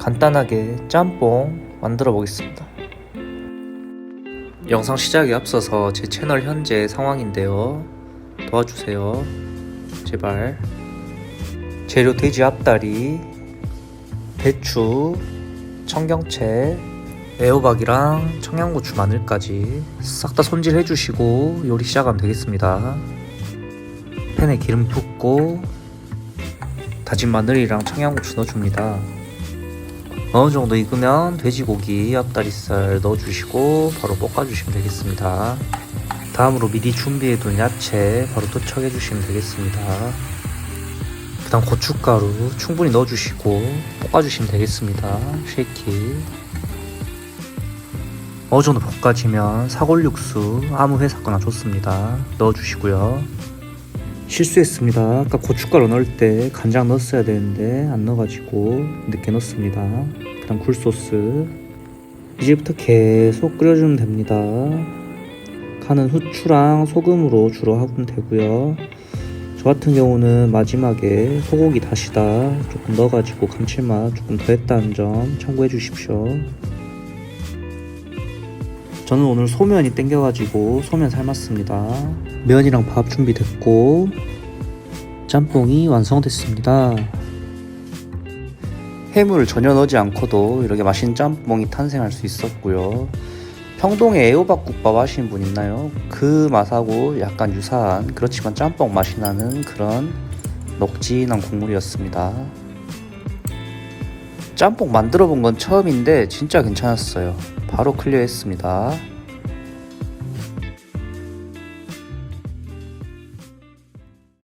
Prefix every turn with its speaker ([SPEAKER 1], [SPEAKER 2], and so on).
[SPEAKER 1] 간단하게 짬뽕 만들어 보겠습니다. 영상 시작에 앞서서 제 채널 현재 상황인데요. 도와주세요. 제발. 재료 돼지 앞다리, 배추, 청경채, 애호박이랑 청양고추 마늘까지 싹 다 손질해 주시고 요리 시작하면 되겠습니다. 팬에 기름 붓고 다진 마늘이랑 청양고추 넣어줍니다. 어느 정도 익으면 돼지고기 앞다리살 넣어주시고 바로 볶아주시면 되겠습니다. 다음으로 미리 준비해둔 야채 바로 투척해주시면 되겠습니다. 그 다음 고춧가루 충분히 넣어주시고 볶아주시면 되겠습니다. 쉐이키 어느 정도 볶아지면 사골육수 아무 회사거나 좋습니다. 넣어주시고요. 실수했습니다. 아까 고춧가루 넣을 때 간장 넣었어야 되는데 안 넣어가지고 늦게 넣습니다. 그다음 굴소스 이제부터 계속 끓여주면 됩니다. 간은 후추랑 소금으로 주로 하면 되고요. 저 같은 경우는 마지막에 소고기 다시다 조금 넣어가지고 감칠맛 조금 더했다는 점 참고해 주십시오. 저는 오늘 소면이 땡겨가지고 소면 삶았습니다. 면이랑 밥 준비됐고 짬뽕이 완성됐습니다. 해물을 전혀 넣지 않고도 이렇게 맛있는 짬뽕이 탄생할 수 있었고요. 평동에 애호박국밥 하시는 분 있나요? 그 맛하고 약간 유사한 그렇지만 짬뽕 맛이 나는 그런 녹진한 국물이었습니다. 짬뽕 만들어 본 건 처음인데 진짜 괜찮았어요. 바로 클리어했습니다.